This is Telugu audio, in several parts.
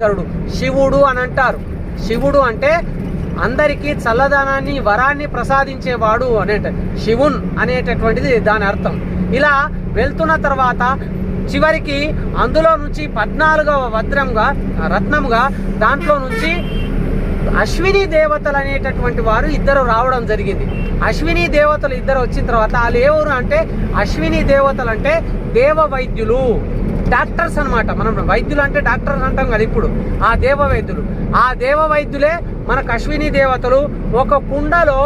శంకరుడు. శివుడు అని అంటారు శివుడు అంటే అందరికీ చల్లదనాన్ని వరాన్ని ప్రసాదించేవాడు అని శివున్ అనేటటువంటిది దాని అర్థం. ఇలా వెళ్తున్న తర్వాత చివరికి అందులో నుంచి పద్నాలుగవ వజ్రంగా రత్నంగా దాంట్లో నుంచి అశ్విని దేవతలు అనేటటువంటి వారు ఇద్దరు రావడం జరిగింది. అశ్విని దేవతలు ఇద్దరు వచ్చిన తర్వాత వాళ్ళు ఎవరు అంటే అశ్విని దేవతలు అంటే దేవ వైద్యులు డాక్టర్స్ అన్నమాట. మనం వైద్యులు అంటే డాక్టర్స్ అంటాం కదా ఇప్పుడు. ఆ దేవ వైద్యులు ఆ దేవ వైద్యులే మనకు అశ్విని దేవతలు ఒక కుండలో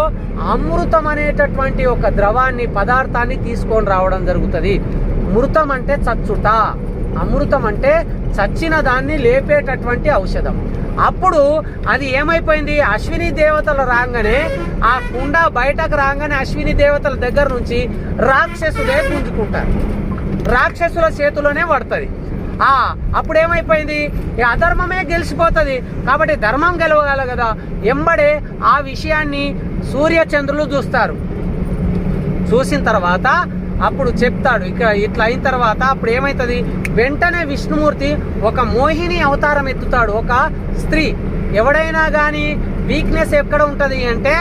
అమృతం అనేటటువంటి ఒక ద్రవాన్ని పదార్థాన్ని తీసుకొని రావడం జరుగుతుంది. మృతం అంటే చచ్చుట. అమృతం అంటే చచ్చిన దాన్ని లేపేటటువంటి ఔషధం. అప్పుడు అది ఏమైపోయింది? అశ్విని దేవతలు రాగానే ఆ కుండ బయటకు రాగానే అశ్విని దేవతల దగ్గర నుంచి రాక్షసులే పుంజుకుంటారు రాక్షసుల చేతిలోనే పడుతుంది. ఆ అప్పుడు ఏమైపోయింది ఈ అధర్మమే గెలిచిపోతుంది. కాబట్టి ధర్మం గెలవగల కదా. ఎంబడే ఆ విషయాన్ని సూర్యచంద్రులు చూస్తారు. చూసిన తర్వాత అప్పుడు చెప్తాడు. ఇక ఇట్లా అయిన తర్వాత అప్పుడు ఏమవుతుంది వెంటనే విష్ణుమూర్తి ఒక మోహిని అవతారం ఎత్తుతాడు. ఒక స్త్రీ. ఎవడైనా కానీ వీక్నెస్ ఎక్కడ ఉంటుంది అంటే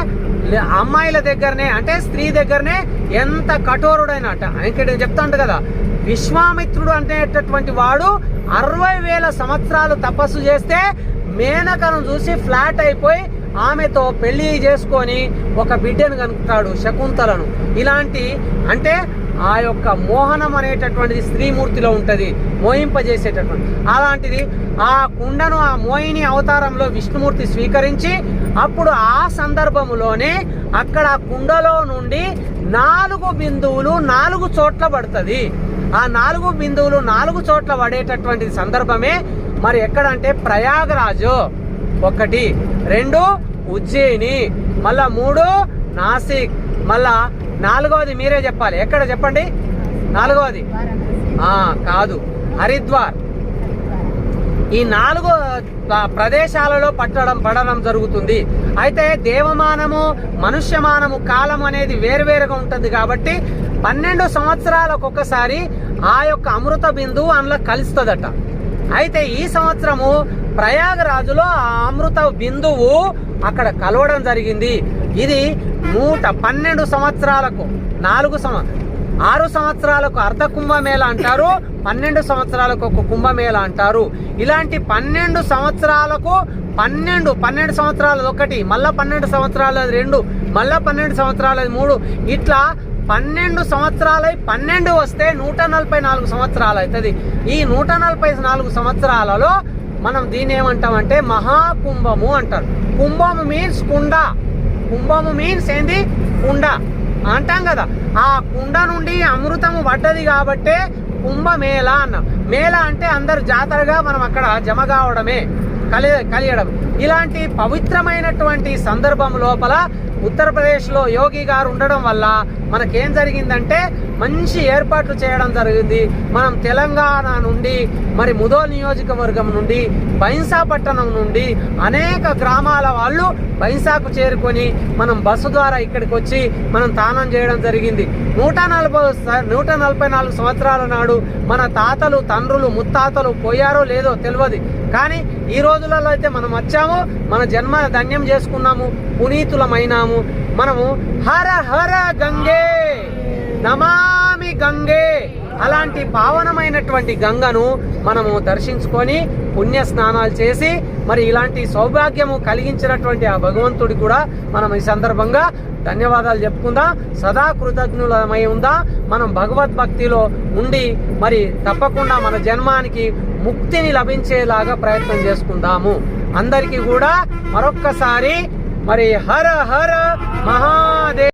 అమ్మాయిల దగ్గరనే అంటే స్త్రీ దగ్గరనే ఎంత కఠోరుడైన అట ఇక్కడ చెప్తాండు కదా విశ్వామిత్రుడు అనేటటువంటి వాడు అరవై వేల సంవత్సరాలు తపస్సు చేస్తే మేనకను చూసి ఫ్లాట్ అయిపోయి ఆమెతో పెళ్ళి చేసుకొని ఒక బిడ్డను కనుక్కుంటాడు శకుంతలను. ఇలాంటి అంటే ఆ యొక్క మోహనం అనేటటువంటిది స్త్రీమూర్తిలో ఉంటుంది మోహింపజేసేటటువంటి. అలాంటిది ఆ కుండను ఆ మోహిని అవతారంలో విష్ణుమూర్తి స్వీకరించి అప్పుడు ఆ సందర్భములోనే అక్కడ ఆ కుండలో నుండి నాలుగు బిందువులు నాలుగు చోట్ల పడుతుంది. ఆ నాలుగు బిందువులు నాలుగు చోట్ల పడేటటువంటి సందర్భమే మరి ఎక్కడంటే ప్రయాగరాజు ఒకటి రెండు ఉజ్జయిని మళ్ళా మూడు నాసిక్ మళ్ళా నాలుగవది మీరే చెప్పాలి. ఎక్కడ చెప్పండి? నాలుగవది. కాదు. హరిద్వార్. ఈ నాలుగు ప్రదేశాలలో పట్టడం పడడం జరుగుతుంది. అయితే దేవమానము మనుష్యమానము కాలం అనేది వేరువేరుగా ఉంటుంది కాబట్టి పన్నెండు సంవత్సరాలకు ఒక్కసారి ఆ యొక్క అమృత బిందువు అందులో కలుస్తుందట. అయితే ఈ సంవత్సరము ప్రయాగరాజులో ఆ అమృత బిందువు అక్కడ కలవడం జరిగింది. ఇది నూట పన్నెండు సంవత్సరాలకు నాలుగు సంవ ఆరు సంవత్సరాలకు అర్ధ కుంభమేళ అంటారు పన్నెండు సంవత్సరాలకు ఒక కుంభమేళ అంటారు. ఇలాంటి పన్నెండు సంవత్సరాలకు పన్నెండు పన్నెండు సంవత్సరాలది ఒకటి మళ్ళా పన్నెండు సంవత్సరాలది రెండు మళ్ళా పన్నెండు సంవత్సరాలది మూడు ఇట్లా పన్నెండు సంవత్సరాలై పన్నెండు వస్తే నూట నలభై నాలుగు సంవత్సరాలు అవుతుంది ఈ నూట నలభై నాలుగు సంవత్సరాలలో మనం దీన్ని ఏమంటామంటే మహాకుంభము అంటారు. కుంభము మీన్స్ కుండ. కుంభము మీన్స్ ఏంది? కుండ. అంటాం కదా. ఆ కుండ నుండి అమృతము పడ్డది కాబట్టే కుంభమేళ అన్న. మేళ అంటే అందరు జాతరగా మనం అక్కడ జమ కావడమే కలి కలియడం. ఇలాంటి పవిత్రమైనటువంటి సందర్భం లోపల ఉత్తరప్రదేశ్లో యోగి గారు ఉండడం వల్ల మనకేం జరిగిందంటే మంచి ఏర్పాట్లు చేయడం జరిగింది. మనం తెలంగాణ నుండి మరి ముదోల్ నియోజకవర్గం నుండి బైన్సా పట్టణం నుండి అనేక గ్రామాల వాళ్ళు బైన్సాకు చేరుకొని మనం బస్సు ద్వారా ఇక్కడికి వచ్చి మనం తానం చేయడం జరిగింది. నూట నలభై నూట నలభై నాలుగు సంవత్సరాల నాడు మన తాతలు తండ్రులు ముత్తాతలు పోయారో లేదో తెలియదు కానీ ఈ రోజులలో అయితే మనం వచ్చాము మన జన్మ ధన్యం చేసుకున్నాము పునీతులమైనాము. మనము హర హర గంగే! నమామి గంగే అలాంటి పావనమైనటువంటి గంగను మనము దర్శించుకొని పుణ్య స్నానాలు చేసి మరి ఇలాంటి సౌభాగ్యము కలిగించినటువంటి ఆ భగవంతుడి కూడా మనం ఈ సందర్భంగా ధన్యవాదాలు చెప్పుకుందాం. సదా కృతజ్ఞులమై ఉందా? మనం భగవద్భక్తిలో ఉండి మరి తప్పకుండా మన జన్మానికి ముక్తిని లభించేలాగా ప్రయత్నం చేసుకుందాము. అందరికీ కూడా మరొక్కసారి మరి హర హర మహాదేవ్